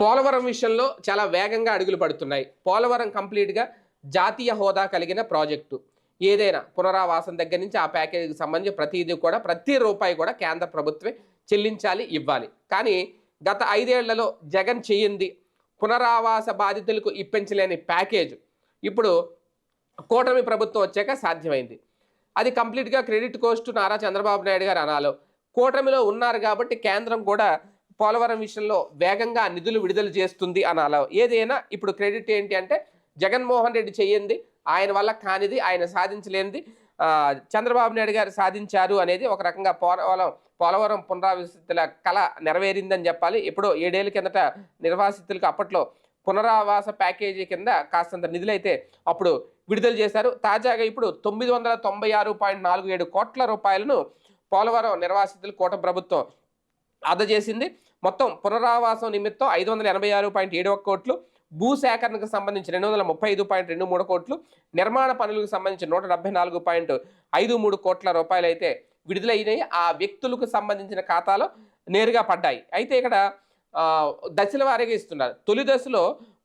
పోలవరం విషయంలో చాలా వేగంగా అడుగులు పడుతున్నాయి. పోలవరం కంప్లీట్గా జాతీయ హోదా కలిగిన ప్రాజెక్టు. ఏదైనా పునరావాసం దగ్గర నుంచి ఆ ప్యాకేజీకి సంబంధించి ప్రతిదీ కూడా ప్రతి రూపాయి కూడా కేంద్ర ప్రభుత్వమే చెల్లించాలి ఇవ్వాలి. కానీ గత ఐదేళ్ళలో జగన్ చేయింది పునరావాస బాధితులకు ఇప్పించలేని ప్యాకేజ్. ఇప్పుడు కూటమి ప్రభుత్వం వచ్చాక సాధ్యమైంది. అది కంప్లీట్గా క్రెడిట్ కోస్ట్ నారా చంద్రబాబు నాయుడు గారు అనాలో. కూటమిలో ఉన్నారు కాబట్టి కేంద్రం కూడా పోలవరం విషయంలో వేగంగా నిధులు విడుదల చేస్తుంది అనాలో ఏదైనా ఇప్పుడు క్రెడిట్ ఏంటి అంటే జగన్మోహన్ రెడ్డి చెయ్యింది ఆయన వల్ల కానిది ఆయన సాధించలేనిది చంద్రబాబు నాయుడు గారు సాధించారు అనేది ఒక రకంగా పోలవరం పోలవరం పునరావాసితుల కళ నెరవేరిందని చెప్పాలి. ఎప్పుడో ఏడేళ్ళ కిందట నిర్వాసితులకు అప్పట్లో పునరావాస ప్యాకేజీ కింద కాస్తంత నిధులైతే అప్పుడు విడుదల చేశారు. తాజాగా ఇప్పుడు తొమ్మిది వందల తొంభై ఆరు పాయింట్ నాలుగు ఏడు కోట్ల రూపాయలను పోలవరం నిర్వాసితులు కూట ప్రభుత్వం అందజేసింది మొత్తం పునరావాసం నిమిత్తం ఐదు వందల ఎనభై ఆరు పాయింట్ ఏడు ఒక కోట్లు భూ సేకరణకు సంబంధించి రెండు వందల ముప్పై ఐదు పాయింట్ రెండు మూడు కోట్లు నిర్మాణ పనులకు సంబంధించి నూట డెబ్బై నాలుగు పాయింట్ ఐదు మూడు కోట్ల రూపాయలు అయితే విడుదలైనాయి ఆ వ్యక్తులకు సంబంధించిన ఖాతాలో నేరుగా పడ్డాయి. అయితే ఇక్కడ దశల వారీగా ఇస్తున్నారు. తొలి దశలో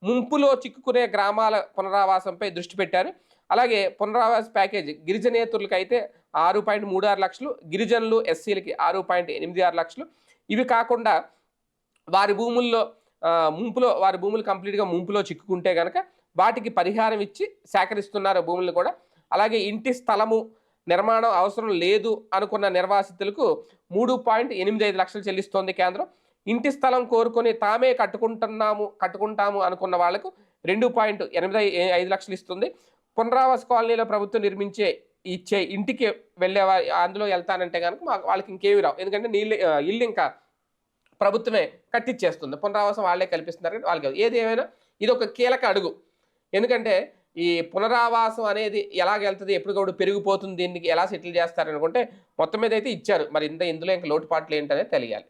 ముంపులో చిక్కుకునే గ్రామాల పునరావాసంపై దృష్టి పెట్టారు. అలాగే పునరావాస ప్యాకేజ్ గిరిజనేతరులకు అయితే ఆరు పాయింట్ మూడు ఆరు లక్షలు గిరిజనులు ఎస్సీలకి ఆరు పాయింట్ ఎనిమిది ఆరు లక్షలు. ఇవి కాకుండా వారి భూముల్లో ముంపులో వారి భూములు కంప్లీట్గా ముంపులో చిక్కుకుంటే కనుక వాటికి పరిహారం ఇచ్చి సేకరిస్తున్నారు భూములను కూడా. అలాగే ఇంటి స్థలము నిర్మాణం అవసరం లేదు అనుకున్న నిర్వాసితులకు మూడు పాయింట్ ఎనిమిది ఐదు లక్షలు చెల్లిస్తోంది కేంద్రం. ఇంటి స్థలం కోరుకొని తామే కట్టుకుంటున్నాము కట్టుకుంటాము అనుకున్న వాళ్ళకు రెండు పాయింట్ ఎనిమిది ఐదు లక్షలు ఇస్తుంది. పునరావాస కాలనీలో ప్రభుత్వం నిర్మించే ఇచ్చే ఇంటికి వెళ్ళే అందులో వెళ్తానంటే కనుక మాకు వాళ్ళకి ఇంకేమి రావు. ఎందుకంటే నీళ్ళు ఇల్లు ఇంకా ప్రభుత్వమే కట్టిచ్చేస్తుంది. పునరావాసం వాళ్ళే కల్పిస్తున్నారు కానీ వాళ్ళకి. ఏది ఏమైనా ఇది ఒక కీలక అడుగు. ఎందుకంటే ఈ పునరావాసం అనేది ఎలాగ వెళ్తుంది ఎప్పటికప్పుడు పెరిగిపోతుంది దీనికి ఎలా సెటిల్ చేస్తారు అనుకుంటే మొత్తం మీద అయితే ఇచ్చారు. మరి ఇంత ఇందులో ఇంకా లోటుపాట్లు ఏంటనేది తెలియాలి.